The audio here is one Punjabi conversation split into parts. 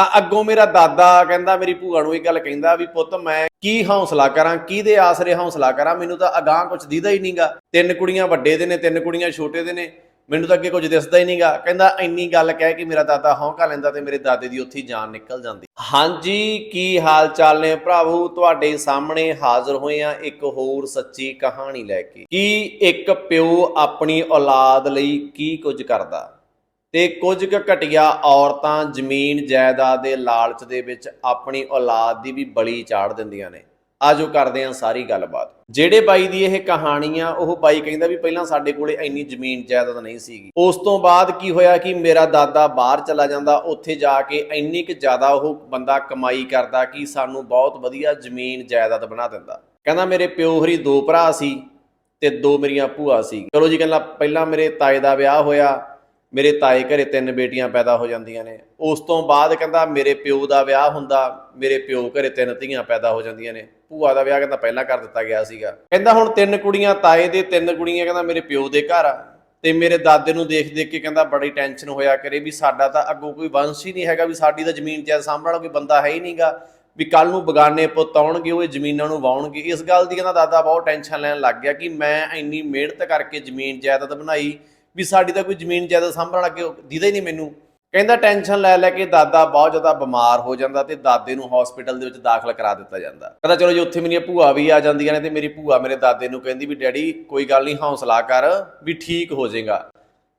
ਤਾਂ ਅੱਗੋਂ ਮੇਰਾ ਦਾਦਾ ਕਹਿੰਦਾ, ਮੇਰੀ ਭੂਆ ਨੂੰ ਇਹ ਗੱਲ ਕਹਿੰਦਾ ਵੀ ਪੁੱਤ ਮੈਂ ਕੀ ਹੌਸਲਾ ਕਰਾਂ, ਕਿਹਦੇ ਆਸਰੇ ਹੌਸਲਾ ਕਰਾਂ? ਮੈਨੂੰ ਤਾਂ ਅਗਾਹ ਕੁਝ ਦੀਦਾ ਹੀ ਨਹੀਂਗਾ ਤਿੰਨ ਕੁੜੀਆਂ ਵੱਡੇ ਦੇ ਨੇ, ਤਿੰਨ ਕੁੜੀਆਂ ਛੋਟੇ ਦੇ ਨੇ। ਮੈਨੂੰ ਤਾਂ ਅੱਗੇ ਕੁਝ ਦਿਸਦਾ ਹੀ ਨਹੀਂਗਾ ਕਹਿੰਦਾ, ਇੰਨੀ ਗੱਲ ਕਹਿ ਕੇ ਮੇਰਾ ਦਾਦਾ ਹੌਂਕਾ ਲੈਂਦਾ ਤੇ ਮੇਰੇ ਦਾਦੇ ਦੀ ਉੱਥੇ ਜਾਨ ਨਿਕਲ ਜਾਂਦੀ। ਹਾਂਜੀ, ਕੀ ਹਾਲ ਚਾਲ ਨੇ? ਭਰਾਵੋ, ਤੁਹਾਡੇ ਸਾਹਮਣੇ ਹਾਜ਼ਰ ਹੋਏ ਆ ਇੱਕ ਹੋਰ ਸੱਚੀ ਕਹਾਣੀ ਲੈ ਕੇ। ਕੀ ਇੱਕ ਪਿਓ ਆਪਣੀ ਔਲਾਦ ਲਈ ਕੀ ਕੁਝ ਕਰਦਾ? ਤੇ ਕੁਝ ਕੁ ਘਟੀਆ ਔਰਤਾਂ ਜ਼ਮੀਨ ਜਾਇਦਾਦ ਦੇ ਲਾਲਚ ਦੇ ਵਿੱਚ ਆਪਣੀ ਔਲਾਦ ਦੀ ਵੀ ਬਲੀ ਚਾੜ ਦਿੰਦੀਆਂ ਨੇ। ਆਜੋ ਕਰਦੇ ਹਾਂ ਸਾਰੀ ਗੱਲਬਾਤ। ਜਿਹੜੇ ਬਾਈ ਦੀ ਇਹ ਕਹਾਣੀ ਆ, ਉਹ ਬਾਈ ਕਹਿੰਦਾ ਵੀ ਪਹਿਲਾਂ ਸਾਡੇ ਕੋਲੇ ਇੰਨੀ ਜ਼ਮੀਨ ਜਾਇਦਾਦ ਨਹੀਂ ਸੀਗੀ। ਉਸ ਤੋਂ ਬਾਅਦ ਕੀ ਹੋਇਆ ਕਿ ਮੇਰਾ ਦਾਦਾ ਬਾਹਰ ਚਲਾ ਜਾਂਦਾ, ਉੱਥੇ ਜਾ ਕੇ ਇੰਨੀ ਕੁ ਜ਼ਿਆਦਾ ਉਹ ਬੰਦਾ ਕਮਾਈ ਕਰਦਾ ਕਿ ਸਾਨੂੰ ਬਹੁਤ ਵਧੀਆ ਜ਼ਮੀਨ ਜਾਇਦਾਦ ਬਣਾ ਦਿੰਦਾ। ਕਹਿੰਦਾ ਮੇਰੇ ਪਿਓ ਹਰੀ ਦੋ ਭਰਾ ਸੀ ਤੇ ਦੋ ਮੇਰੀਆਂ ਭੂਆ ਸੀ। ਚਲੋ ਜੀ, ਕਹਿੰਦਾ ਪਹਿਲਾਂ ਮੇਰੇ ਤਾਏ ਦਾ ਵਿਆਹ ਹੋਇਆ ਮੇਰੇ ਤਾਏ ਘਰੇ ਤਿੰਨ ਬੇਟੀਆਂ ਪੈਦਾ ਹੋ ਜਾਂਦੀਆਂ ਨੇ। ਉਸ ਤੋਂ ਬਾਅਦ ਕਹਿੰਦਾ ਮੇਰੇ ਪਿਓ ਦਾ ਵਿਆਹ ਹੁੰਦਾ, ਮੇਰੇ ਪਿਓ ਘਰੇ ਤਿੰਨ ਧੀਆਂ ਪੈਦਾ ਹੋ ਜਾਂਦੀਆਂ ਨੇ। ਭੂਆ ਦਾ ਵਿਆਹ ਕਹਿੰਦਾ ਪਹਿਲਾਂ ਕਰ ਦਿੱਤਾ ਗਿਆ ਸੀਗਾ। ਕਹਿੰਦਾ ਹੁਣ ਤਿੰਨ ਕੁੜੀਆਂ, ਤਾਏ ਦੇ ਤਿੰਨ ਕੁੜੀਆਂ, ਕਹਿੰਦਾ ਮੇਰੇ ਪਿਓ ਦੇ ਘਰ ਆ। ਤੇ ਮੇਰੇ ਦਾਦੇ ਨੂੰ ਦੇਖ ਦੇਖ ਕੇ ਕਹਿੰਦਾ ਬੜੀ ਟੈਨਸ਼ਨ ਹੋਇਆ ਕਰੇ ਵੀ ਸਾਡਾ ਤਾਂ ਅੱਗੋਂ ਕੋਈ ਵੰਸ਼ ਹੀ ਨਹੀਂ ਹੈਗਾ, ਵੀ ਸਾਡੀ ਤਾਂ ਜ਼ਮੀਨ ਜਾਇਦਾਦ ਸਾਂਭਣ ਵਾਲਾ ਕੋਈ ਬੰਦਾ ਹੈ ਹੀ ਨਹੀਂਗਾ ਵੀ ਕੱਲ ਨੂੰ ਬਗਾਨੇ ਪੁੱਤ ਆਉਣਗੇ, ਉਹ ਜ਼ਮੀਨਾਂ ਨੂੰ ਵਾਉਣਗੇ। ਇਸ ਗੱਲ ਦੀ ਕਹਿੰਦਾ ਦਾਦਾ ਬਹੁਤ ਟੈਨਸ਼ਨ ਲੈਣ ਲੱਗ ਗਿਆ ਕਿ ਮੈਂ ਇੰਨੀ ਮਿਹਨਤ ਕਰਕੇ ਜ਼ਮੀਨ ਜਾਇਦਾਦ ਬਣਾਈ ਵੀ ਸਾਡੀ ਤਾਂ ਕੋਈ ਜ਼ਮੀਨ ਜਾਇਦਾਦ ਸਾਂਭਣ ਵਾਲਾ ਅੱਗੇ ਦੀਦਾ ਹੀ ਨਹੀਂ ਮੈਨੂੰ। ਕਹਿੰਦਾ ਟੈਨਸ਼ਨ ਲੈ ਲੈ ਕੇ ਦਾਦਾ ਬਹੁਤ ਜ਼ਿਆਦਾ ਬਿਮਾਰ ਹੋ ਜਾਂਦਾ ਤੇ ਦਾਦੇ ਨੂੰ ਹਸਪੀਟਲ ਦੇ ਵਿੱਚ ਦਾਖਲ ਕਰਾ ਦਿੱਤਾ ਜਾਂਦਾ। ਕਹਿੰਦਾ ਚਲੋ ਜੇ, ਉੱਥੇ ਮੇਰੀਆਂ ਭੂਆ ਵੀ ਆ ਜਾਂਦੀਆਂ ਨੇ ਤੇ ਮੇਰੀ ਭੂਆ ਮੇਰੇ ਦਾਦੇ ਨੂੰ ਕਹਿੰਦੀ ਵੀ ਡੈਡੀ ਕੋਈ ਗੱਲ ਨਹੀਂ, ਹੌਸਲਾ ਕਰ ਵੀ ਠੀਕ ਹੋ ਜਾਏਗਾ।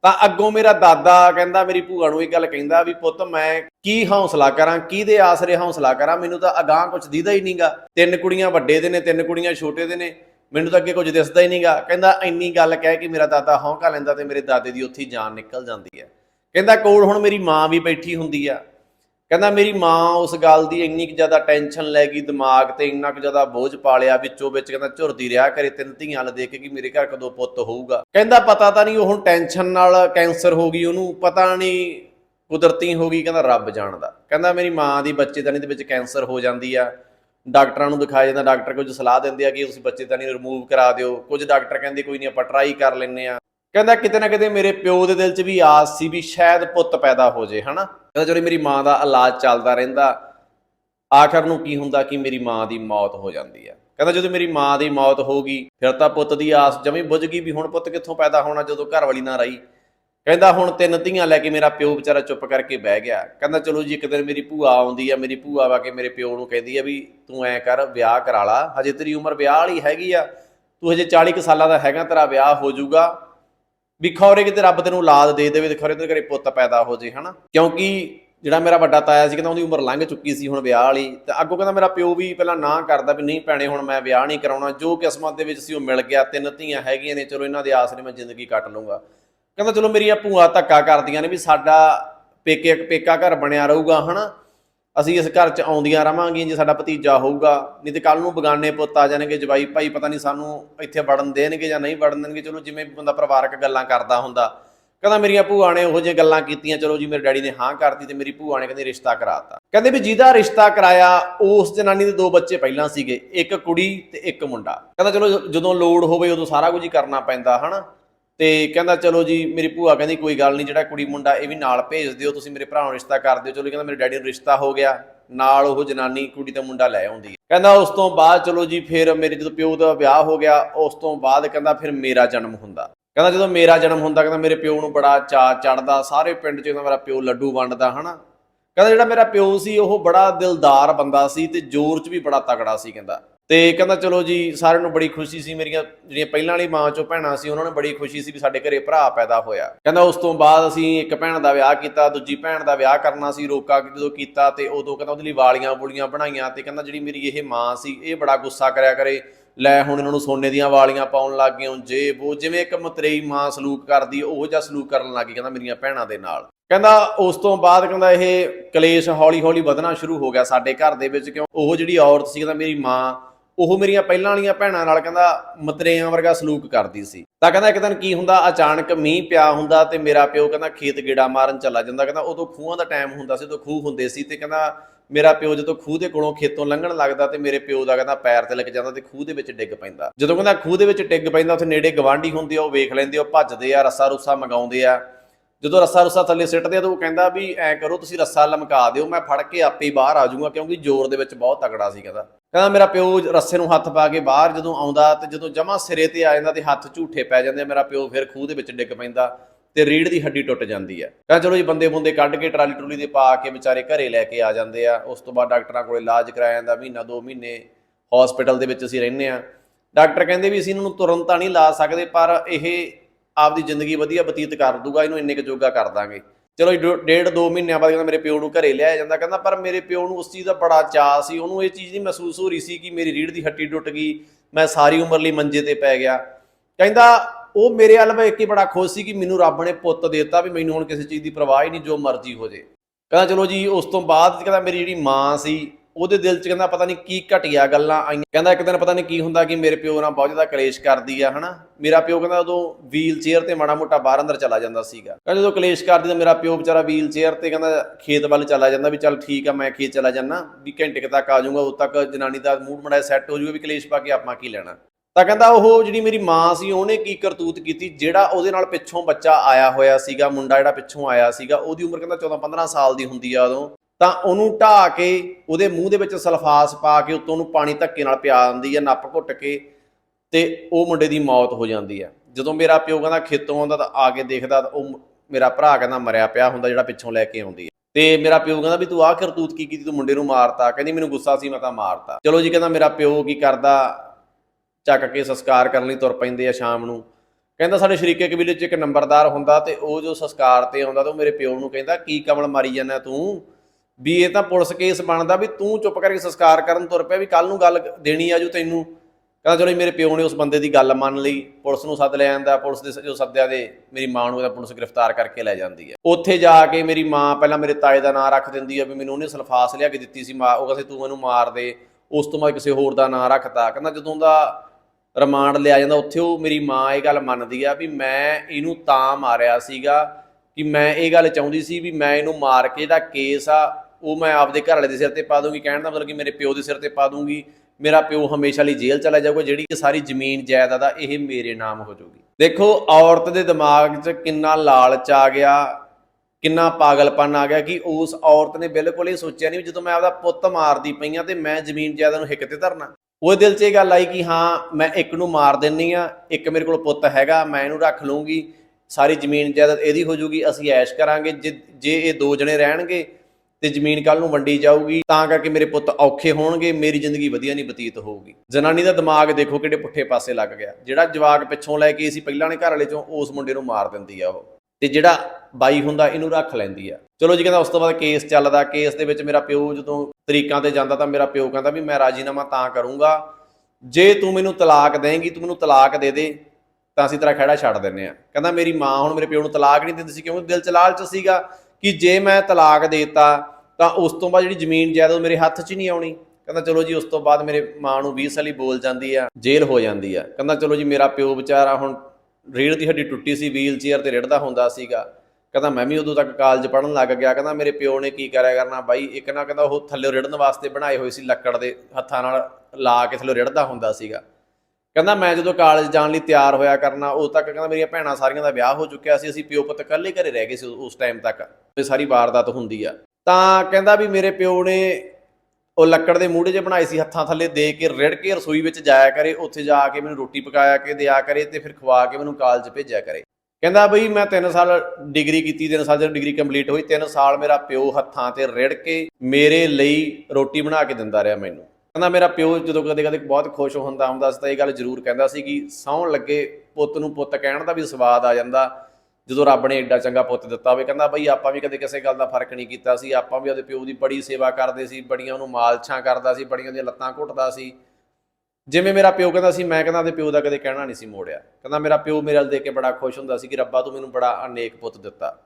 ਤਾਂ ਅੱਗੋਂ ਮੇਰਾ ਦਾਦਾ ਕਹਿੰਦਾ, ਮੇਰੀ ਭੂਆ ਨੂੰ ਇਹ ਗੱਲ ਕਹਿੰਦਾ ਵੀ ਪੁੱਤ ਮੈਂ ਕੀ ਹੌਸਲਾ ਕਰਾਂ, ਕਿਹਦੇ ਆਸਰੇ ਹੌਸਲਾ ਕਰਾਂ, ਮੈਨੂੰ ਤਾਂ ਅਗਾਹ ਕੁਝ ਦੀਦਾ ਹੀ ਨਹੀਂਗਾ ਤਿੰਨ ਕੁੜੀਆਂ ਵੱਡੇ ਦੇ ਨੇ, ਤਿੰਨ ਕੁੜੀਆਂ ਛੋਟੇ ਦੇ ਨੇ। ਮੈਨੂੰ ਤਾਂ ਅੱਗੇ ਕੁਝ ਦਿਸਦਾ ਹੀ ਨਹੀਂਗਾ। ਕਹਿੰਦਾ, ਇੰਨੀ ਗੱਲ ਕਹਿ ਕੇ ਮੇਰਾ ਦਾਦਾ ਹੌਂਕਾ ਲੈਂਦਾ ਤੇ ਮੇਰੇ ਦਾਦੇ ਦੀ ਉੱਥੇ ਹੀ ਜਾਨ ਨਿਕਲ ਜਾਂਦੀ ਹੈ। ਕਹਿੰਦਾ, ਕੋਲ ਹੁਣ ਮੇਰੀ ਮਾਂ ਵੀ ਬੈਠੀ ਹੁੰਦੀ ਆ। ਕਹਿੰਦਾ, ਮੇਰੀ ਮਾਂ ਉਸ ਗੱਲ ਦੀ ਇੰਨੀ ਕੁ ਜ਼ਿਆਦਾ ਟੈਨਸ਼ਨ ਲੈ ਗਈ ਦਿਮਾਗ ਤੇ, ਇੰਨਾ ਕੁ ਜ਼ਿਆਦਾ ਬੋਝ ਪਾ ਲਿਆ ਵਿੱਚੋਂ ਵਿੱਚ। ਕਹਿੰਦਾ, ਝੁਰਦੀ ਰਿਹਾ ਕਰੇ, ਤਿੰਨ ਧੀਆਂ ਵਾਲ ਦੇਖ ਕੇ ਕਿ ਮੇਰੇ ਘਰ ਕਦੋਂ ਪੁੱਤ ਹੋਊਗਾ? ਕਹਿੰਦਾ, ਪਤਾ ਤਾਂ ਨਹੀਂ, ਉਹ ਹੁਣ ਟੈਨਸ਼ਨ ਨਾਲ ਕੈਂਸਰ ਹੋ ਗਈ ਉਹਨੂੰ, ਪਤਾ ਨਹੀਂ, ਕੁਦਰਤੀ ਹੋ ਗਈ। ਕਹਿੰਦਾ, ਰੱਬ ਜਾਣਦਾ। ਕਹਿੰਦਾ, ਮੇਰੀ ਮਾਂ ਦੀ ਬੱਚੇਦਾਨੀ ਦੇ ਵਿੱਚ ਕੈਂਸਰ ਹੋ ਜਾਂਦੀ ਆ। ਡਾਕਟਰਾਂ ਨੂੰ ਦਿਖਾਇਆ ਜਾਂਦਾ, ਡਾਕਟਰ ਕੁਝ ਸਲਾਹ ਦਿੰਦੇ ਆ ਕਿ ਤੁਸੀਂ ਬੱਚੇ ਤਾਂ ਨਹੀਂ ਰਿਮੂਵ ਕਰਾ ਦਿਓ। ਕੁਝ ਡਾਕਟਰ ਕਹਿੰਦੇ ਕੋਈ ਨਹੀਂ, ਆਪਾਂ ਟਰਾਈ ਕਰ ਲੈਨੇ ਆ। ਕਹਿੰਦਾ ਕਿਤੇ ਨਾ ਕਿਤੇ ਮੇਰੇ ਪਿਓ ਦੇ ਦਿਲ 'ਚ ਵੀ ਆਸ ਸੀ ਵੀ ਸ਼ਾਇਦ ਪੁੱਤ ਪੈਦਾ ਹੋ ਜੇ, ਹਨਾ? ਕਹਿੰਦਾ ਜਦੋਂ ਮੇਰੀ ਮਾਂ ਦਾ ਇਲਾਜ ਚੱਲਦਾ ਰਹਿੰਦਾ। ਆਖਰ ਨੂੰ ਕੀ ਹੁੰਦਾ ਕਿ ਮੇਰੀ ਮਾਂ ਦੀ ਮੌਤ ਹੋ ਜਾਂਦੀ ਆ। ਕਹਿੰਦਾ ਜਦੋਂ ਮੇਰੀ ਮਾਂ ਦੀ ਮੌਤ ਹੋ ਗਈ, ਫਿਰ ਤਾਂ ਪੁੱਤ ਦੀ ਆਸ ਜਮੀ ਬੁੱਝ ਗਈ ਵੀ ਹੁਣ ਪੁੱਤ ਕਿੱਥੋਂ ਪੈਦਾ ਹੋਣਾ, ਜਦੋਂ ਘਰ ਵਾਲੀ ਨਾ ਰਹੀ। ਕਹਿੰਦਾ ਹੁਣ ਤਿੰਨ ਧੀਆਂ ਲੈ ਕੇ ਮੇਰਾ ਪਿਓ ਵਿਚਾਰਾ ਚੁੱਪ ਕਰਕੇ ਬਹਿ ਗਿਆ। ਕਹਿੰਦਾ ਚਲੋ ਜੀ, ਇੱਕ ਦਿਨ ਮੇਰੀ ਭੂਆ ਆਉਂਦੀ ਆ, ਮੇਰੀ ਭੂਆ ਆ ਕੇ ਮੇਰੇ ਪਿਓ ਨੂੰ ਕਹਿੰਦੀ ਆ ਵੀ ਤੂੰ ਐ ਕਰ, ਵਿਆਹ ਕਰਾ ਲਾ। ਹਜੇ ਤੇਰੀ ਉਮਰ ਵਿਆਹ ਵਾਲੀ ਹੈਗੀ ਆ। ਤੂੰ ਹਜੇ 40 ਕੁ ਸਾਲਾਂ ਦਾ ਹੈਗਾ, ਤੇਰਾ ਵਿਆਹ ਹੋ ਜਾਊਗਾ। ਵੀ ਖੌਰੇ ਕਿਤੇ ਰੱਬ ਤੈਨੂੰ ਔਲਾਦ ਦੇ ਦੇਵੇ, ਤੇ ਖੌਰੇ ਤੇਰੇ ਘਰੇ ਪੁੱਤ ਪੈਦਾ ਹੋ ਜੇ, ਹਨਾ? ਕਿਉਂਕਿ ਜਿਹੜਾ ਮੇਰਾ ਵੱਡਾ ਤਾਇਆ ਸੀ, ਕਹਿੰਦਾ ਉਹਦੀ ਉਮਰ ਲੰਘ ਚੁੱਕੀ ਸੀ ਹੁਣ ਵਿਆਹ ਵਾਲੀ। ਤੇ ਅੱਗੋਂ ਕਹਿੰਦਾ ਮੇਰਾ ਪਿਓ ਵੀ ਪਹਿਲਾਂ ਨਾ ਕਰਦਾ ਵੀ, ਨਹੀਂ ਭੈਣੇ, ਹੁਣ ਮੈਂ ਵਿਆਹ ਨਹੀਂ ਕਰਾਉਣਾ। ਜੋ ਕਿਸਮਤ ਦੇ ਵਿੱਚ ਸੀ, ਉਹ ਮਿਲ ਗਿਆ। ਤਿੰਨ ਧੀਆਂ ਹੈਗੀਆਂ ਨੇ, ਚਲੋ ਇਹਨਾਂ ਦੇ ਆਸਰੇ ਮੈਂ ਜ਼ਿੰਦਗੀ ਕੱਟ ਲੂੰਗਾ ਕਹਿੰਦਾ ਚਲੋ ਮੇਰੀਆਂ ਭੂਆ ਧੱਕਾ ਕਰਦੀਆਂ ਨੇ ਵੀ ਸਾਡਾ ਪੇਕੇ ਪੇਕਾ ਘਰ ਬਣਿਆ ਰਹੂਗਾ, ਹਨਾ? ਅਸੀਂ ਇਸ ਘਰ 'ਚ ਆਉਂਦੀਆਂ ਰਵਾਂਗੀਆਂ ਜੇ ਸਾਡਾ ਭਤੀਜਾ ਹੋਊਗਾ। ਨਹੀਂ ਤੇ ਕੱਲ ਨੂੰ ਬਗਾਨੇ ਪੁੱਤ ਆ ਜਾਣਗੇ, ਜਵਾਈ ਭਾਈ ਪਤਾ ਨਹੀਂ ਸਾਨੂੰ ਇੱਥੇ ਵੜਨ ਦੇਣਗੇ ਜਾਂ ਨਹੀਂ ਵੜਨ ਦੇਣਗੇ। ਚਲੋ ਜਿਵੇਂ ਵੀ ਬੰਦਾ ਪਰਿਵਾਰਕ ਗੱਲਾਂ ਕਰਦਾ ਹੁੰਦਾ। ਕਹਿੰਦਾ ਮੇਰੀਆਂ ਭੂਆ ਨੇ ਉਹੋ ਜਿਹੇ ਗੱਲਾਂ ਕੀਤੀਆਂ, ਚਲੋ ਜੀ ਮੇਰੇ ਡੈਡੀ ਨੇ ਹਾਂ ਕਰਤੀ ਤੇ ਮੇਰੀ ਭੂਆ ਨੇ ਕਹਿੰਦੇ ਰਿਸ਼ਤਾ ਕਰਾਤਾ। ਕਹਿੰਦੇ ਵੀ ਜਿਹਦਾ ਰਿਸ਼ਤਾ ਕਰਾਇਆ, ਉਸ ਜਨਾਨੀ ਦੇ ਦੋ ਬੱਚੇ ਪਹਿਲਾਂ ਸੀਗੇ, ਇੱਕ ਕੁੜੀ ਤੇ ਇੱਕ ਮੁੰਡਾ। ਕਹਿੰਦਾ ਚਲੋ ਜਦੋਂ ਲੋੜ ਹੋਵੇ ਉਦੋਂ ਸਾਰਾ ਕੁਝ ਹੀ ਕਰਨਾ ਪੈਂਦਾ, ਹਨਾ? ਤੇ ਕਹਿੰਦਾ, ਚਲੋ ਜੀ, ਮੇਰੀ ਭੂਆ ਕਹਿੰਦੀ, ਕੋਈ ਗੱਲ ਨਹੀਂ, ਜਿਹੜਾ ਕੁੜੀ ਮੁੰਡਾ ਇਹ ਵੀ ਨਾਲ ਭੇਜ ਦਿਓ, ਤੁਸੀਂ ਮੇਰੇ ਭਰਾ ਨੂੰ ਰਿਸ਼ਤਾ ਕਰ ਦਿਓ। ਚਲੋ ਕਹਿੰਦਾ, ਮੇਰੇ ਡੈਡੀ ਨੂੰ ਰਿਸ਼ਤਾ ਹੋ ਗਿਆ। ਨਾਲ ਉਹ ਜਨਾਨੀ ਕੁੜੀ ਦਾ ਮੁੰਡਾ ਲੈ ਆਉਂਦੀ ਹੈ। ਕਹਿੰਦਾ, ਉਸ ਤੋਂ ਬਾਅਦ ਚਲੋ ਜੀ, ਫਿਰ ਮੇਰੇ ਜਦੋਂ ਪਿਓ ਦਾ ਵਿਆਹ ਹੋ ਗਿਆ, ਉਸ ਤੋਂ ਬਾਅਦ ਕਹਿੰਦਾ, ਫਿਰ ਮੇਰਾ ਜਨਮ ਹੁੰਦਾ। ਕਹਿੰਦਾ, ਜਦੋਂ ਮੇਰਾ ਜਨਮ ਹੁੰਦਾ, ਕਹਿੰਦਾ, ਮੇਰੇ ਪਿਓ ਨੂੰ ਬੜਾ ਚਾਅ ਚੜਦਾ ਸਾਰੇ ਪਿੰਡ 'ਚ ਕਹਿੰਦਾ, ਮੇਰਾ ਪਿਓ ਲੱਡੂ ਵੰਡਦਾ, ਹਨਾ? ਕਹਿੰਦਾ, ਜਿਹੜਾ ਮੇਰਾ ਪਿਓ ਸੀ, ਉਹ ਬੜਾ ਦਿਲਦਾਰ ਬੰਦਾ ਸੀ ਤੇ ਜ਼ੋਰ 'ਚ ਵੀ ਬੜਾ ਤਗੜਾ ਸੀ, ਕਹਿੰਦਾ। ਤੇ ਕਹਿੰਦਾ ਚਲੋ ਜੀ, ਸਾਰਿਆਂ ਨੂੰ ਬੜੀ ਖੁਸ਼ੀ ਸੀ ਮੇਰੀਆਂ ਜਿਹੜੀਆਂ ਪਹਿਲਾਂ ਵਾਲੀ ਮਾਂ ਚੋਂ ਭੈਣਾਂ ਸੀ, ਉਹਨਾਂ ਨੂੰ ਬੜੀ ਖੁਸ਼ੀ ਸੀ ਵੀ ਸਾਡੇ ਘਰੇ ਭਰਾ ਪੈਦਾ ਹੋਇਆ। ਕਹਿੰਦਾ ਉਸ ਤੋਂ ਬਾਅਦ ਅਸੀਂ ਇੱਕ ਭੈਣ ਦਾ ਵਿਆਹ ਕੀਤਾ, ਦੂਜੀ ਭੈਣ ਦਾ ਵਿਆਹ ਕਰਨਾ ਸੀ, ਰੋਕਾ ਜਦੋਂ ਕੀਤਾ ਤੇ ਉਦੋਂ ਕਹਿੰਦਾ ਉਹਦੇ ਲਈ ਵਾਲੀਆਂ ਬੁਲੀਆਂ ਬਣਾਈਆਂ ਤੇ ਕਹਿੰਦਾ ਜਿਹੜੀ ਮੇਰੀ ਇਹ ਮਾਂ ਸੀ, ਇਹ ਬੜਾ ਗੁੱਸਾ ਕਰਿਆ ਕਰੇ, ਲੈ ਹੁਣ ਇਹਨਾਂ ਨੂੰ ਸੋਨੇ ਦੀਆਂ ਵਾਲੀਆਂ ਪਾਉਣ ਲੱਗ ਗਏ ਜੇ ਉਹ ਜਿਵੇਂ ਇੱਕ ਮਤਰੇਈ ਮਾਂ ਸਲੂਕ ਕਰਦੀ, ਉਹ ਜਿਹਾ ਸਲੂਕ ਕਰਨ ਲੱਗ ਗਈ ਕਹਿੰਦਾ ਮੇਰੀਆਂ ਭੈਣਾਂ ਦੇ ਨਾਲ। ਕਹਿੰਦਾ ਉਸ ਤੋਂ ਬਾਅਦ ਕਹਿੰਦਾ ਇਹ ਕਲੇਸ਼ ਹੌਲੀ ਹੌਲੀ ਵਧਣਾ ਸ਼ੁਰੂ ਹੋ ਗਿਆ ਸਾਡੇ ਘਰ ਦੇ ਵਿੱਚ, ਕਿਉਂ ਉਹ ਜਿਹੜੀ ਔਰਤ ਸੀ, ਕਹਿੰਦਾ ਮੇਰੀ ਮਾਂ ਉਹ ਮੇਰੀਆਂ ਪਹਿਲਾਂ ਵਾਲੀਆਂ ਭੈਣਾਂ ਨਾਲ ਕਹਿੰਦਾ ਮਤਰੇਆਂ ਵਰਗਾ ਸਲੂਕ ਕਰਦੀ ਸੀ। ਤਾਂ ਕਹਿੰਦਾ ਇੱਕ ਦਿਨ ਕੀ ਹੁੰਦਾ, ਅਚਾਨਕ ਮੀਂਹ ਪਿਆ ਹੁੰਦਾ ਤੇ ਮੇਰਾ ਪਿਓ ਕਹਿੰਦਾ ਖੇਤ ਗੇੜਾ ਮਾਰਨ ਚਲਾ ਜਾਂਦਾ। ਕਹਿੰਦਾ ਉਦੋਂ ਖੂਹਾਂ ਦਾ ਟਾਈਮ ਹੁੰਦਾ ਸੀ, ਉਦੋਂ ਖੂਹ ਹੁੰਦੇ ਸੀ ਤੇ ਕਹਿੰਦਾ ਮੇਰਾ ਪਿਓ ਜਦੋਂ ਖੂਹ ਦੇ ਕੋਲੋਂ ਖੇਤੋਂ ਲੰਘਣ ਲੱਗਦਾ ਤੇ ਮੇਰੇ ਪਿਓ ਦਾ ਕਹਿੰਦਾ ਪੈਰ ਤੇ ਲੱਗ ਜਾਂਦਾ ਤੇ ਖੂਹ ਦੇ ਵਿੱਚ ਡਿੱਗ ਪੈਂਦਾ। ਜਦੋਂ ਕਹਿੰਦਾ ਖੂਹ ਦੇ ਵਿੱਚ ਡਿੱਗ ਪੈਂਦਾ, ਉੱਥੇ ਨੇੜੇ ਗਵਾਂਢੀ ਹੁੰਦੇ ਆ, ਉਹ ਵੇਖ ਲੈਂਦੇ ਆ, ਉਹ ਭੱਜਦੇ ਆ ਰੱਸਾ ਰੁੱਸਾ ਮੰਗਾਉਂਦੇ ਆ। ਜਦੋਂ ਰੱਸਾ ਰੁੱਸਾ ਥੱਲੇ ਸਿੱਟਦੇ ਆ ਤਾਂ ਉਹ ਕਹਿੰਦਾ ਵੀ ਐ ਕਰੋ ਤੁਸੀਂ ਰੱਸਾ ਲਮਕਾ ਦਿਓ ਮੈਂ ਫੜ ਕੇ ਆਪੇ ਹੀ ਬਾਹਰ ਆ ਜਾਊਂਗਾ ਕਿਉਂਕਿ ਜ਼ੋਰ ਦੇ ਵਿੱਚ ਬਹੁਤ ਤਕੜਾ ਸੀ ਕਹਿੰਦਾ। ਕਹਿੰਦਾ ਮੇਰਾ ਪਿਓ ਰੱਸੇ ਨੂੰ ਹੱਥ ਪਾ ਕੇ ਬਾਹਰ ਜਦੋਂ ਆਉਂਦਾ ਤੇ ਜਦੋਂ ਜਮਾ ਸਿਰੇ ਤੇ ਆ ਜਾਂਦਾ ਤੇ ਹੱਥ ਝੂਠੇ ਪੈ ਜਾਂਦੇ ਆ, ਮੇਰਾ ਪਿਓ ਫਿਰ ਖੂਹ ਦੇ ਵਿੱਚ ਡਿੱਗ ਪੈਂਦਾ ਤੇ ਰੀੜ ਦੀ ਹੱਡੀ ਟੁੱਟ ਜਾਂਦੀ ਹੈ ਕਹਿੰਦਾ ਚਲੋ ਜੀ ਬੰਦੇ ਬੁੰਦੇ ਕੱਢ ਕੇ ਟਰਾਲੀ ਟਰੂਲੀ ਦੇ ਪਾ ਕੇ ਵਿਚਾਰੇ ਘਰੇ ਲੈ ਕੇ ਆ ਜਾਂਦੇ ਆ। ਉਸ ਤੋਂ ਬਾਅਦ ਡਾਕਟਰਾਂ ਕੋਲ ਇਲਾਜ ਕਰਾਇਆ ਜਾਂਦਾ ਮਹੀਨਾ ਦੋ ਮਹੀਨੇ ਹਸਪੀਟਲ ਦੇ ਵਿੱਚ ਅਸੀਂ ਰਹਿੰਦੇ ਆ। ਡਾਕਟਰ ਕਹਿੰਦੇ ਵੀ ਅਸੀਂ ਇਹਨਾਂ ਨੂੰ ਤੁਰੰਤ ਤਾਂ ਨਹੀਂ ਲਾ ਸਕਦੇ ਪਰ ਇਹ ਆਪਦੀ ਜ਼ਿੰਦਗੀ ਵਧੀਆ ਬਤੀਤ ਕਰ ਦੂਗਾ, ਇਹਨੂੰ ਇੰਨੇ ਕੁ ਜੋਗਾ ਕਰ ਦਾਂਗੇ। ਚਲੋ ਡੇਢ ਦੋ ਮਹੀਨਿਆਂ ਬਾਅਦ ਕਹਿੰਦਾ ਮੇਰੇ ਪਿਓ ਨੂੰ ਘਰੇ ਲਿਆਇਆ ਜਾਂਦਾ, ਕਹਿੰਦਾ ਪਰ ਮੇਰੇ ਪਿਓ ਨੂੰ ਉਸ ਚੀਜ਼ ਦਾ ਬੜਾ ਚਾਅ ਸੀ, ਉਹਨੂੰ ਇਹ ਚੀਜ਼ ਨਹੀਂ ਮਹਿਸੂਸ ਹੋ ਰਹੀ ਸੀ ਕਿ ਮੇਰੀ ਰੀੜ ਦੀ ਹੱਡੀ ਟੁੱਟ ਗਈ, ਮੈਂ ਸਾਰੀ ਉਮਰ ਲਈ ਮੰਜੇ ਤੇ ਪੈ ਗਿਆ। ਕਹਿੰਦਾ ਉਹ ਮੇਰੇ ਵੱਲ ਵੇਖ ਕੇ ਬੜਾ ਖੁਸ਼ ਸੀ ਕਿ ਮੈਨੂੰ ਰੱਬ ਨੇ ਪੁੱਤ ਦਿੱਤਾ ਵੀ ਮੈਨੂੰ ਹੁਣ ਕਿਸੇ ਚੀਜ਼ ਦੀ ਪਰਵਾਹ ਹੀ ਨਹੀਂ, ਜੋ ਮਰਜ਼ੀ ਹੋ ਜੇ। ਕਹਿੰਦਾ ਚਲੋ ਜੀ, ਉਸ ਤੋਂ ਬਾਅਦ ਕਹਿੰਦਾ ਮੇਰੀ ਜਿਹੜੀ ਮਾਂ ਸੀ ਉਹਦੇ ਦਿਲ 'ਚ ਕਹਿੰਦਾ ਪਤਾ ਨਹੀਂ ਕੀ ਘਟੀਆ ਗੱਲਾਂ ਆਈਆਂ। ਕਹਿੰਦਾ ਇੱਕ ਦਿਨ ਪਤਾ ਨਹੀਂ ਕੀ ਹੁੰਦਾ ਕਿ ਮੇਰੇ ਪਿਓ ਨਾਲ ਬਹੁਤ ਜ਼ਿਆਦਾ ਕਲੇਸ਼ ਕਰਦੀ ਆ, ਹਨਾ? ਮੇਰਾ ਪਿਓ ਕਹਿੰਦਾ ਉਦੋਂ ਵੀਲ ਚੇਅਰ ਤੇ ਮਾੜਾ ਮੋਟਾ ਬਾਹਰ ਅੰਦਰ ਚਲਾ ਜਾਂਦਾ ਸੀਗਾ। ਕਹਿੰਦਾ ਜਦੋਂ ਕਲੇਸ਼ ਕਰਦੀ ਤਾਂ ਮੇਰਾ ਪਿਓ ਵਿਚਾਰਾ ਵੀਲ ਚੇਅਰ ਤੇ ਕਹਿੰਦਾ ਖੇਤ ਵੱਲ ਚਲਾ ਜਾਂਦਾ ਵੀ ਚੱਲ ਠੀਕ ਆ, ਮੈਂ ਖੇਤ ਚਲਾ ਜਾਣਾ ਵੀ ਘੰਟੇ ਤੱਕ ਆ ਜਾਊਂਗਾ, ਉਦੋਂ ਤੱਕ ਜਨਾਨੀ ਦਾ ਮੂਡ ਮੜਾ ਸੈੱਟ ਹੋ ਜਾਊਗਾ ਵੀ ਕਲੇਸ਼ ਪਾ ਕੇ ਆਪਾਂ ਕੀ ਲੈਣਾ। ਤਾਂ ਕਹਿੰਦਾ ਉਹ ਜਿਹੜੀ ਮੇਰੀ ਮਾਂ ਸੀ, ਉਹਨੇ ਕੀ ਕਰਤੂਤ ਕੀਤੀ? ਜਿਹੜਾ ਉਹਦੇ ਨਾਲ ਪਿੱਛੋਂ ਬੱਚਾ ਆਇਆ ਹੋਇਆ ਸੀਗਾ, ਮੁੰਡਾ ਜਿਹੜਾ ਪਿੱਛੋਂ ਆਇਆ ਸੀਗਾ, ਉਹਦੀ ਉਮਰ ਕਹਿੰਦਾ 14 15 ਸਾਲ ਦੀ ਹੁੰਦੀ ਆ ਉਦੋਂ। ਤਾਂ ਉਹਨੂੰ ਢਾ ਕੇ ਉਹਦੇ ਮੂੰਹ ਦੇ ਵਿੱਚ ਸਲਫਾਸ ਪਾ ਕੇ ਉੱਤੋਂ ਉਹਨੂੰ ਪਾਣੀ ਧੱਕੇ ਨਾਲ ਪਿਆ ਦਿੰਦੀ ਹੈ, ਨੱਪ ਘੁੱਟ ਕੇ ਤੇ ਉਹ ਮੁੰਡੇ ਦੀ ਮੌਤ ਹੋ ਜਾਂਦੀ ਹੈ। ਜਦੋਂ ਮੇਰਾ ਪਿਓ ਕਹਿੰਦਾ ਖੇਤੋਂ ਆਉਂਦਾ ਤਾਂ ਆ ਕੇ ਦੇਖਦਾ ਤਾਂ ਉਹ ਮੇਰਾ ਭਰਾ ਕਹਿੰਦਾ ਮਰਿਆ ਪਿਆ ਹੁੰਦਾ ਜਿਹੜਾ ਪਿੱਛੋਂ ਲੈ ਕੇ ਆਉਂਦੀ ਹੈ। ਤੇ ਮੇਰਾ ਪਿਓ ਕਹਿੰਦਾ ਵੀ ਤੂੰ ਆਹ ਕਰਤੂਤ ਕੀ ਕੀਤੀ, ਤੂੰ ਮੁੰਡੇ ਨੂੰ ਮਾਰਤਾ, ਕਹਿੰਦੀ ਮੈਨੂੰ ਗੁੱਸਾ ਸੀ ਮੈਂ ਤਾਂ ਮਾਰਤਾ। ਚਲੋ ਜੀ ਕਹਿੰਦਾ ਮੇਰਾ ਪਿਓ ਕੀ ਕਰਦਾ, ਚੱਕ ਕੇ ਸੰਸਕਾਰ ਕਰਨ ਲਈ ਤੁਰ ਪੈਂਦੇ ਆ ਸ਼ਾਮ ਨੂੰ। ਕਹਿੰਦਾ ਸਾਡੇ ਸ਼ਰੀਕੇ ਕਬੀਲੇ 'ਚ ਇੱਕ ਨੰਬਰਦਾਰ ਹੁੰਦਾ ਤੇ ਉਹ ਜੋ ਸੰਸਕਾਰ ਤੇ ਆਉਂਦਾ ਤਾਂ ਉਹ ਮੇਰੇ ਪਿਓ ਨੂੰ ਕਹਿੰਦਾ, ਕੀ ਕਮਲ ਮਾਰੀ ਜਾਂਦਾ ਤੂੰ? ਵੀ ਇਹ ਤਾਂ ਪੁਲਿਸ ਕੇਸ ਬਣਦਾ ਵੀ ਤੂੰ ਚੁੱਪ ਕਰਕੇ ਸੰਸਕਾਰ ਕਰਨ ਤੁਰ ਪਿਆ ਵੀ ਕੱਲ ਨੂੰ ਗੱਲ ਦੇਣੀ ਆਜੂ ਤੈਨੂੰ। ਕਹਿੰਦਾ ਚਲੋ ਮੇਰੇ ਪਿਓ ਨੇ ਉਸ ਬੰਦੇ ਦੀ ਗੱਲ ਮੰਨ ਲਈ, ਪੁਲਿਸ ਨੂੰ ਸੱਦ ਲੈ ਜਾਂਦਾ ਪੁਲਿਸ ਦੇ ਜੋ ਸੱਦਿਆ ਦੇ, ਮੇਰੀ ਮਾਂ ਨੂੰ ਇਹਦਾ ਪੁਲਿਸ ਗ੍ਰਿਫਤਾਰ ਕਰਕੇ ਲੈ ਜਾਂਦੀ ਹੈ ਉੱਥੇ ਜਾ ਕੇ ਮੇਰੀ ਮਾਂ ਪਹਿਲਾਂ ਮੇਰੇ ਤਾਏ ਦਾ ਨਾਂ ਰੱਖ ਦਿੰਦੀ ਹੈ ਵੀ ਮੈਨੂੰ ਉਹਨੇ ਸਲਫਾਸ ਲਿਆ ਕੇ ਦਿੱਤੀ ਸੀ, ਮਾਂ, ਉਹ ਕਹਿੰਦੇ ਤੂੰ ਇਹਨੂੰ ਮਾਰ ਦੇ। ਉਸ ਤੋਂ ਬਾਅਦ ਕਿਸੇ ਹੋਰ ਦਾ ਨਾਂ ਰੱਖਤਾ। ਕਹਿੰਦਾ ਜਦੋਂ ਦਾ ਰਿਮਾਂਡ ਲਿਆ ਜਾਂਦਾ, ਉੱਥੇ ਉਹ ਮੇਰੀ ਮਾਂ ਇਹ ਗੱਲ ਮੰਨਦੀ ਆ ਵੀ ਮੈਂ ਇਹਨੂੰ ਤਾਂ ਮਾਰਿਆ ਸੀਗਾ ਕਿ ਮੈਂ ਇਹ ਗੱਲ ਚਾਹੁੰਦੀ ਸੀ ਵੀ ਮੈਂ ਇਹਨੂੰ ਮਾਰ ਕੇ ਜਿਹੜਾ ਕੇਸ ਆ ਉਹ ਮੈਂ ਆਪਦੇ ਘਰ ਵਾਲੇ ਦੇ ਸਿਰ ਤੇ ਪਾ ਦੂੰਗੀ, ਕਹਿਣ ਦਾ ਮਤਲਬ ਕਿ ਮੇਰੇ ਪਿਓ ਦੇ ਸਿਰ ਤੇ ਪਾ ਦੂੰਗੀ। ਮੇਰਾ ਪਿਓ ਹਮੇਸ਼ਾ ਲਈ ਜੇਲ੍ਹ ਚਲਾ ਜਾਊਗਾ, ਜਿਹੜੀ ਕਿ ਸਾਰੀ ਜ਼ਮੀਨ ਜਾਇਦਾਦ ਆ, ਇਹ ਮੇਰੇ ਨਾਮ ਹੋ ਜਾਊਗੀ। ਦੇਖੋ, ਔਰਤ ਦੇ ਦਿਮਾਗ 'ਚ ਕਿੰਨਾ ਲਾਲਚ ਆ ਗਿਆ, ਕਿੰਨਾ ਪਾਗਲਪਨ ਆ ਗਿਆ ਕਿ ਉਸ ਔਰਤ ਨੇ ਬਿਲਕੁਲ ਇਹ ਸੋਚਿਆ ਨਹੀਂ ਵੀ ਜਦੋਂ ਮੈਂ ਆਪਦਾ ਪੁੱਤ ਮਾਰਦੀ ਪਈਆਂ ਤੇ ਮੈਂ ਜ਼ਮੀਨ ਜਾਇਦਾਦ ਨੂੰ ਹਿੱਕ ਤੇ ਧਰਨਾ। ਉਹ ਦਿਲ 'ਚ ਇਹ ਗੱਲ ਆਈ ਕਿ ਹਾਂ, ਮੈਂ ਇੱਕ ਨੂੰ ਮਾਰ ਦਿੰਨੀ ਆ, ਇੱਕ ਮੇਰੇ ਕੋਲ ਪੁੱਤ ਹੈਗਾ, ਮੈਂ ਇਹਨੂੰ ਰੱਖ ਲੂੰਗੀ ਸਾਰੀ ਜ਼ਮੀਨ ਜਾਇਦਾਦ ਇਹਦੀ ਹੋ ਜਾਊਗੀ, ਅਸੀਂ ਐਸ਼ ਕਰਾਂਗੇ, ਜੇ ਜੇ ਇਹ ਦੋ ਜਣੇ ਰਹਿਣਗੇ ਤੇ ਜ਼ਮੀਨ ਕੱਲ ਨੂੰ ਵੰਡੀ ਜਾਊਗੀ, ਤਾਂ ਕਰਕੇ ਮੇਰੇ ਪੁੱਤ ਔਖੇ ਹੋਣਗੇ, ਮੇਰੀ ਜ਼ਿੰਦਗੀ ਵਧੀਆ ਨਹੀਂ ਬਤੀਤ ਹੋਊਗੀ। ਜਨਾਨੀ ਦਾ ਦਿਮਾਗ ਦੇਖੋ ਕਿਹੜੇ ਪੁੱਠੇ ਪਾਸੇ ਲੱਗ ਗਿਆ। ਜਿਹੜਾ ਜਵਾਕ ਪਿੱਛੋਂ ਲੈ ਕੇ ਸੀ ਪਹਿਲਾਂ ਨੇ ਘਰ ਵਾਲੇ ਚੋਂ, ਉਸ ਮੁੰਡੇ ਨੂੰ ਮਾਰ ਦਿੰਦੀ ਆ ਉਹ। ਤੇ ਜਿਹੜਾ ਬਾਈ ਹੁੰਦਾ, ਇਹਨੂੰ ਰੱਖ ਲੈਂਦੀ ਆ। ਚਲੋ ਜੀ ਕਹਿੰਦਾ, ਉਸ ਤੋਂ ਬਾਅਦ ਕੇਸ ਚੱਲਦਾ, ਕੇਸ ਦੇ ਵਿੱਚ ਮੇਰਾ ਪਿਓ ਜਦੋਂ ਤਰੀਕਾਂ ਤੇ ਜਾਂਦਾ ਤਾਂ ਮੇਰਾ ਪਿਓ ਕਹਿੰਦਾ ਵੀ ਮੈਂ ਰਾਜੀਨਾਮਾ ਤਾਂ ਕਰੂੰਗਾ। ਜੇ ਤੂੰ ਮੈਨੂੰ ਤਲਾਕ ਦੇਂਗੀ, ਤੂੰ ਮੈਨੂੰ ਤਲਾਕ ਦੇ ਦੇ, ਤਾਂ ਅਸੀਂ ਤੇਰਾ ਖਹਿੜਾ ਛੱਡ ਦਿੰਨੇ ਆ। ਕਹਿੰਦਾ, ਮੇਰੀ ਮਾਂ ਹੁਣ ਮੇਰੇ ਪਿਓ ਨੂੰ ਤਲਾਕ ਨਹੀਂ ਦਿੰਦੀ ਸੀ, ਕਿਉਂਕਿ ਦਿਲ ਚ ਲਾਲਚ ਸੀਗਾ। ਕਿ ਜੇ ਮੈਂ ਤਲਾਕ ਦੇਤਾ, ਤਾਂ ਉਸ ਤੋਂ ਬਾਅਦ ਜਿਹੜੀ ਜ਼ਮੀਨ ਜਾਇਦਾਦ ਮੇਰੇ ਹੱਥ 'ਚ ਨਹੀਂ ਆਉਣੀ। ਕਹਿੰਦਾ, ਚਲੋ ਜੀ, ਉਸ ਤੋਂ ਬਾਅਦ ਮੇਰੇ ਮਾਂ ਨੂੰ 20 ਸਾਲੀ ਬੋਲ ਜਾਂਦੀ ਆ, ਜੇਲ੍ਹ ਹੋ ਜਾਂਦੀ ਆ। ਕਹਿੰਦਾ, ਚਲੋ ਜੀ, ਮੇਰਾ ਪਿਓ ਵਿਚਾਰਾ ਹੁਣ ਰੀੜ ਦੀ ਹੱਡੀ ਟੁੱਟੀ ਸੀ, ਵੀਲ ਚੇਅਰ ਤੇ ਰਿੜਦਾ ਹੁੰਦਾ ਸੀਗਾ। ਕਹਿੰਦਾ, ਮੈਂ ਵੀ ਉਦੋਂ ਤੱਕ ਕਾਲਜ ਪੜ੍ਹਨ ਲੱਗ ਗਿਆ। ਕਹਿੰਦਾ, ਮੇਰੇ ਪਿਓ ਨੇ ਕੀ ਕਰਿਆ ਕਰਨਾ ਬਾਈ? ਇੱਕ ਨਾ ਕਹਿੰਦਾ, ਉਹ ਥੱਲੇ ਰਿੜਨ ਵਾਸਤੇ ਬਣਾਏ ਹੋਏ ਸੀ ਲੱਕੜ ਦੇ ਹੱਥਾਂ ਨਾਲ ਲਾ ਕੇ ਥੱਲੇ ਰਿੜਦਾ ਹੁੰਦਾ ਸੀਗਾ। ਕਹਿੰਦਾ ਮੈਂ ਜਦੋਂ ਕਾਲਜ ਜਾਣ ਲਈ ਤਿਆਰ ਹੋਇਆ ਕਰਨਾ, ਉਦੋਂ ਤੱਕ ਕਹਿੰਦਾ ਮੇਰੀਆਂ ਭੈਣਾਂ ਸਾਰੀਆਂ ਦਾ ਵਿਆਹ ਹੋ ਚੁੱਕਿਆ ਸੀ, ਅਸੀਂ ਪਿਓ ਪੁੱਤ ਇਕੱਲੇ ਘਰੇ ਰਹਿ ਗਏ ਸੀ ਉਸ ਟਾਈਮ ਤੱਕ ਇਹ ਸਾਰੀ ਵਾਰਦਾਤ ਹੁੰਦੀ ਆ। ਤਾਂ ਕਹਿੰਦਾ ਵੀ ਮੇਰੇ ਪਿਓ ਨੇ ਉਹ ਲੱਕੜ ਦੇ ਮੂਹੜੇ ਜੇ ਬਣਾਏ ਸੀ, ਹੱਥਾਂ ਥੱਲੇ ਦੇ ਕੇ ਰਿੜ ਕੇ ਰਸੋਈ ਵਿੱਚ ਜਾਇਆ ਕਰੇ, ਉੱਥੇ ਜਾ ਕੇ ਮੈਨੂੰ ਰੋਟੀ ਪਕਾਇਆ ਕੇ ਦਿਆ ਕਰੇ ਤੇ ਫਿਰ ਖਵਾ ਕੇ ਮੈਨੂੰ ਕਾਲਜ ਭੇਜਿਆ ਕਰੇ। ਕਹਿੰਦਾ ਬਈ ਮੈਂ 3 ਸਾਲ ਡਿਗਰੀ ਕੀਤੀ 3 ਸਾਲ ਜਦੋਂ ਡਿਗਰੀ ਕੰਪਲੀਟ ਹੋਈ 3 ਸਾਲ ਮੇਰਾ ਪਿਓ ਹੱਥਾਂ ਤੇ ਰਿੜ ਕੇ ਮੇਰੇ ਲਈ ਰੋਟੀ ਬਣਾ ਕੇ ਦਿੰਦਾ ਰਿਹਾ ਮੈਨੂੰ। ਕਹਿੰਦਾ ਮੇਰਾ ਪਿਓ ਜਦੋਂ ਕਦੇ ਕਦੇ ਬਹੁਤ ਖੁਸ਼ ਹੁੰਦਾ ਹੁੰਦਾ ਸੀ ਤਾਂ ਇਹ ਗੱਲ ਜ਼ਰੂਰ ਕਹਿੰਦਾ ਸੀ ਕਿ ਸੌਣ ਲੱਗੇ ਪੁੱਤ ਨੂੰ ਪੁੱਤ ਕਹਿਣ ਦਾ ਵੀ ਸਵਾਦ ਆ ਜਾਂਦਾ, ਜਦੋਂ ਰੱਬ ਨੇ ਏਡਾ ਚੰਗਾ ਪੁੱਤ ਦਿੱਤਾ ਹੋਵੇ। ਕਹਿੰਦਾ ਬਈ ਆਪਾਂ ਵੀ ਕਦੇ ਕਿਸੇ ਗੱਲ ਦਾ ਫ਼ਰਕ ਨਹੀਂ ਕੀਤਾ ਸੀ, ਆਪਾਂ ਵੀ ਉਹਦੇ ਪਿਓ ਦੀ ਬੜੀ ਸੇਵਾ ਕਰਦੇ ਸੀ, ਬੜੀਆਂ ਉਹਨੂੰ ਮਾਲਛਾਂ ਕਰਦਾ ਸੀ, ਬੜੀਆਂ ਉਹਦੀਆਂ ਲੱਤਾਂ ਘੁੱਟਦਾ ਸੀ। ਜਿਵੇਂ ਮੇਰਾ ਪਿਓ ਕਹਿੰਦਾ ਸੀ, ਮੈਂ ਕਹਿੰਦਾ ਉਹਦੇ ਪਿਓ ਦਾ ਕਦੇ ਕਹਿਣਾ ਨਹੀਂ ਸੀ ਮੋੜਿਆ। ਕਹਿੰਦਾ ਮੇਰਾ ਪਿਓ ਮੇਰੇ ਵੱਲ ਦੇਖ ਕੇ ਬੜਾ ਖੁਸ਼ ਹੁੰਦਾ ਸੀ ਕਿ ਰੱਬਾ ਤੂੰ ਮੈਨੂੰ ਬੜਾ ਅਨੇਕ ਪੁੱਤ ਦਿੱਤਾ।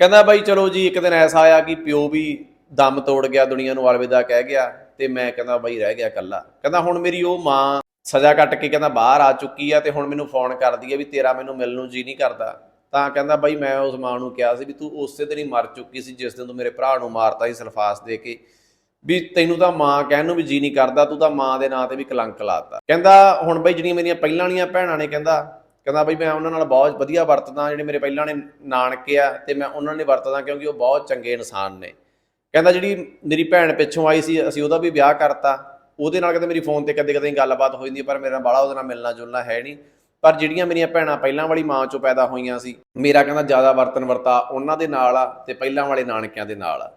ਕਹਿੰਦਾ ਬਾਈ ਚਲੋ ਜੀ, ਇੱਕ ਦਿਨ ਐਸਾ ਆਇਆ ਕਿ ਪਿਓ ਵੀ ਦਮ ਤੋੜ ਗਿਆ, ਦੁਨੀਆ ਨੂੰ ਅਲਵਿਦਾ ਕਹਿ ਗਿਆ। ਤੇ ਮੈਂ ਕਹਿੰਦਾ ਬਾਈ ਰਹਿ ਗਿਆ ਇਕੱਲਾ। ਕਹਿੰਦਾ ਹੁਣ ਮੇਰੀ ਉਹ ਮਾਂ ਸਜ਼ਾ ਕੱਟ ਕੇ ਕਹਿੰਦਾ ਬਾਹਰ ਆ ਚੁੱਕੀ ਆ ਤੇ ਹੁਣ ਮੈਨੂੰ ਫੋਨ ਕਰਦੀ ਆ ਵੀ ਤੇਰਾ ਮੈਨੂੰ ਮਿਲਣ ਨੂੰ ਜੀ ਨਹੀਂ ਕਰਦਾ। ਤਾਂ ਕਹਿੰਦਾ ਬਾਈ ਮੈਂ ਉਸ ਮਾਂ ਨੂੰ ਕਿਹਾ ਸੀ ਵੀ ਤੂੰ ਉਸੇ ਦਿਨ ਹੀ ਮਰ ਚੁੱਕੀ ਸੀ ਜਿਸ ਦਿਨ ਤੂੰ ਮੇਰੇ ਭਰਾ ਨੂੰ ਮਾਰਤਾ ਸੀ ਸਲਫਾਸ ਦੇ ਕੇ। ਵੀ ਤੈਨੂੰ ਤਾਂ ਮਾਂ ਕਹਿਣ ਨੂੰ ਵੀ ਜੀ ਨਹੀਂ ਕਰਦਾ, ਤੂੰ ਤਾਂ ਮਾਂ ਦੇ ਨਾਂ ਤੇ ਵੀ ਕਲੰਕ ਲਾਤਾ ਕਹਿੰਦਾ ਹੁਣ ਬਈ ਜਿਹੜੀਆਂ ਮੇਰੀਆਂ ਪਹਿਲਾਂ ਵਾਲੀਆਂ ਭੈਣਾਂ ਨੇ ਕਹਿੰਦਾ ਕਹਿੰਦਾ ਬਈ ਮੈਂ ਉਹਨਾਂ ਨਾਲ ਬਹੁਤ ਵਧੀਆ ਵਰਤਦਾ, ਜਿਹੜੇ ਮੇਰੇ ਪਹਿਲਾਂ ਨੇ ਨਾਨਕੇ ਆ ਤੇ ਮੈਂ ਉਹਨਾਂ ਨੇ ਵਰਤਦਾ ਕਿਉਂਕਿ ਉਹ ਬਹੁਤ ਚੰਗੇ ਇਨਸਾਨ ਨੇ। ਕਹਿੰਦਾ ਜਿਹੜੀ ਮੇਰੀ ਭੈਣ ਪਿੱਛੋਂ ਆਈ ਸੀ, ਅਸੀਂ ਉਹਦਾ ਵੀ ਵਿਆਹ ਕਰਤਾ। ਉਹਦੇ ਨਾਲ ਕਹਿੰਦੇ ਮੇਰੀ ਫੋਨ ਤੇ ਕਦੇ ਕਦੇ ਗੱਲਬਾਤ ਹੋ ਜਾਂਦੀ ਪਰ ਮੇਰਾ ਬਾਲਾ ਉਹਦੇ ਨਾਲ ਮਿਲਣਾ ਜੁਲਣਾ ਹੈ ਨਹੀਂ। ਪਰ ਜਿਹੜੀਆਂ ਮੇਰੀਆਂ ਭੈਣਾਂ ਪਹਿਲਾਂ ਵਾਲੀ ਮਾਂ ਚੋਂ ਪੈਦਾ ਹੋਈਆਂ ਸੀ, ਮੇਰਾ ਕਹਿੰਦਾ ਜ਼ਿਆਦਾ ਵਰਤਨ ਵਰਤਾ ਉਹਨਾਂ ਦੇ ਨਾਲ ਆ ਤੇ ਪਹਿਲਾਂ ਵਾਲੇ ਨਾਨਕਿਆਂ ਦੇ ਨਾਲ ਆ।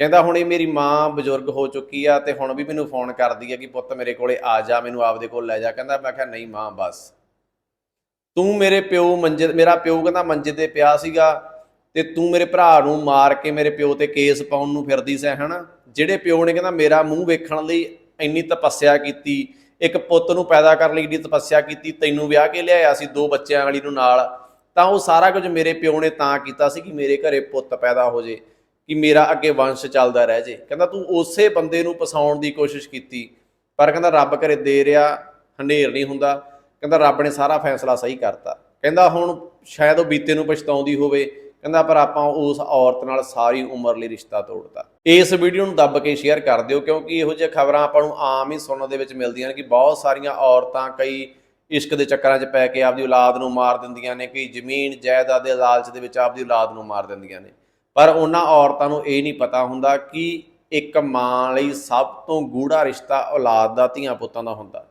ਕਹਿੰਦਾ ਹੁਣ ਇਹ ਮੇਰੀ ਮਾਂ ਬਜ਼ੁਰਗ ਹੋ ਚੁੱਕੀ ਆ ਤੇ ਹੁਣ ਵੀ ਮੈਨੂੰ ਫੋਨ ਕਰਦੀ ਆ ਕਿ ਪੁੱਤ ਮੇਰੇ ਕੋਲੇ ਆ ਜਾ, ਮੈਨੂੰ ਆਪਦੇ ਕੋਲ ਲੈ ਜਾ। ਕਹਿੰਦਾ ਮੈਂ ਕਿਹਾ, ਨਹੀਂ ਮਾਂ, ਬਸ। ਤੂੰ ਮੇਰੇ ਪਿਓ ਮੰਜੇ, ਮੇਰਾ ਪਿਓ ਕਹਿੰਦਾ ਮੰਜੇ ਤੇ ਪਿਆ ਸੀਗਾ ਤੇ ਤੂੰ ਮੇਰੇ ਭਰਾ ਨੂੰ ਮਾਰ ਕੇ ਮੇਰੇ ਪਿਓ ਤੇ ਕੇਸ ਪਾਉਣ ਨੂੰ ਫਿਰਦੀ ਸੈ, ਹਨਾ? ਜਿਹੜੇ ਪਿਓ ਨੇ ਕਹਿੰਦਾ ਮੇਰਾ ਮੂੰਹ ਵੇਖਣ ਲਈ ਇੰਨੀ ਤਪੱਸਿਆ ਕੀਤੀ, ਇੱਕ ਪੁੱਤ ਨੂੰ ਪੈਦਾ ਕਰਨ ਲਈ ਇੰਨੀ ਤਪੱਸਿਆ ਕੀਤੀ, ਤੈਨੂੰ ਵਿਆਹ ਕੇ ਲਿਆਇਆ ਸੀ ਦੋ ਬੱਚਿਆਂ ਵਾਲੀ ਨੂੰ ਨਾਲ, ਤਾਂ ਉਹ ਸਾਰਾ ਕੁਝ ਮੇਰੇ ਪਿਓ ਨੇ ਤਾਂ ਕੀਤਾ ਸੀ ਕਿ ਮੇਰੇ ਘਰੇ ਪੁੱਤ ਪੈਦਾ ਹੋ ਜੇ, ਕਿ ਮੇਰਾ ਅੱਗੇ ਵੰਸ਼ ਚੱਲਦਾ ਰਹਿ ਜੇ। ਕਹਿੰਦਾ ਤੂੰ ਉਸੇ ਬੰਦੇ ਨੂੰ ਪਸਾਉਣ ਦੀ ਕੋਸ਼ਿਸ਼ ਕੀਤੀ, ਪਰ ਕਹਿੰਦਾ ਰੱਬ ਘਰੇ ਦੇ ਰਿਹਾ, ਹਨੇਰ ਨਹੀਂ ਹੁੰਦਾ। ਕਹਿੰਦਾ ਰੱਬ ਨੇ ਸਾਰਾ ਫੈਸਲਾ ਸਹੀ ਕਰਤਾ। ਕਹਿੰਦਾ ਹੁਣ ਸ਼ਾਇਦ ਉਹ ਬੀਤੇ ਨੂੰ ਪਛਤਾਉਂਦੀ ਹੋਵੇ ਕਹਿੰਦਾ, ਪਰ ਆਪਾਂ ਉਸ ਔਰਤ ਨਾਲ ਸਾਰੀ ਉਮਰ ਲਈ ਰਿਸ਼ਤਾ ਤੋੜਤਾ। ਇਸ ਵੀਡੀਓ ਨੂੰ ਦੱਬ ਕੇ ਸ਼ੇਅਰ ਕਰ ਦਿਓ, ਕਿਉਂਕਿ ਇਹੋ ਜਿਹੀਆਂ ਖਬਰਾਂ ਆਪਾਂ ਨੂੰ ਆਮ ਹੀ ਸੁਣਨ ਦੇ ਵਿੱਚ ਮਿਲਦੀਆਂ ਨੇ ਕਿ ਬਹੁਤ ਸਾਰੀਆਂ ਔਰਤਾਂ ਕਈ ਇਸ਼ਕ ਦੇ ਚੱਕਰਾਂ 'ਚ ਪੈ ਕੇ ਆਪਦੀ ਔਲਾਦ ਨੂੰ ਮਾਰ ਦਿੰਦੀਆਂ ਨੇ, ਕਈ ਜ਼ਮੀਨ ਜਾਇਦਾਦ ਦੇ ਲਾਲਚ ਦੇ ਵਿੱਚ ਆਪਦੀ ਔਲਾਦ ਨੂੰ ਮਾਰ ਦਿੰਦੀਆਂ ਨੇ। ਪਰ ਉਹਨਾਂ ਔਰਤਾਂ ਨੂੰ ਇਹ ਨਹੀਂ ਪਤਾ ਹੁੰਦਾ ਕਿ ਇੱਕ ਮਾਂ ਲਈ ਸਭ ਤੋਂ ਗੂੜਾ ਰਿਸ਼ਤਾ ਔਲਾਦ ਦਾ ਧੀਆਂ ਪੁੱਤਾਂ ਦਾ ਹੁੰਦਾ।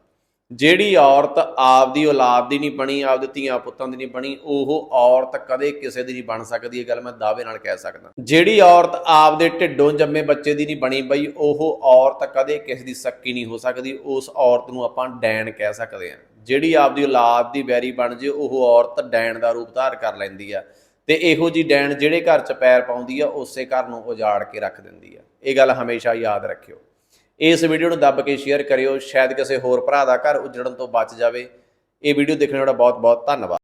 ਜਿਹੜੀ ਔਰਤ ਆਪਦੀ ਔਲਾਦ ਦੀ ਨਹੀਂ ਬਣੀ, ਆਪਦੇ ਧੀਆਂ ਪੁੱਤਾਂ ਦੀ ਨਹੀਂ ਬਣੀ, ਉਹ ਔਰਤ ਕਦੇ ਕਿਸੇ ਦੀ ਨਹੀਂ ਬਣ ਸਕਦੀ, ਇਹ ਗੱਲ ਮੈਂ ਦਾਅਵੇ ਨਾਲ ਕਹਿ ਸਕਦਾ। ਜਿਹੜੀ ਔਰਤ ਆਪਦੇ ਢਿੱਡੋਂ ਜੰਮੇ ਬੱਚੇ ਦੀ ਨਹੀਂ ਬਣੀ ਬਈ, ਉਹ ਔਰਤ ਕਦੇ ਕਿਸੇ ਦੀ ਸੱਕੀ ਨਹੀਂ ਹੋ ਸਕਦੀ, ਉਸ ਔਰਤ ਨੂੰ ਆਪਾਂ ਡੈਣ ਕਹਿ ਸਕਦੇ ਹਾਂ। ਜਿਹੜੀ ਆਪਦੀ ਔਲਾਦ ਦੀ ਵੈਰੀ ਬਣ ਜੇ, ਉਹ ਔਰਤ ਡੈਣ ਦਾ ਰੂਪ ਧਾਰ ਕਰ ਲੈਂਦੀ ਆ ਤੇ ਇਹੋ ਜੀ ਡੈਣ ਜਿਹੜੇ ਘਰ 'ਚ ਪੈਰ ਪਾਉਂਦੀ ਆ, ਉਸੇ ਘਰ ਨੂੰ ਉਜਾੜ ਕੇ ਰੱਖ ਦਿੰਦੀ ਆ। ਇਹ ਗੱਲ ਹਮੇਸ਼ਾ ਯਾਦ ਰੱਖਿਓ। ਇਸ ਵੀਡੀਓ ਨੂੰ ਦੱਬ ਕੇ ਸ਼ੇਅਰ ਕਰਿਓ। ਸ਼ਾਇਦ ਕਿਸੇ ਹੋਰ ਭਰਾ ਦਾ ਘਰ ਉਜੜਨ ਤੋਂ ਬਚ ਜਾਵੇ। ਇਹ ਵੀਡੀਓ ਦੇਖਣ ਦਾ ਬਹੁਤ ਬਹੁਤ ਧੰਨਵਾਦ।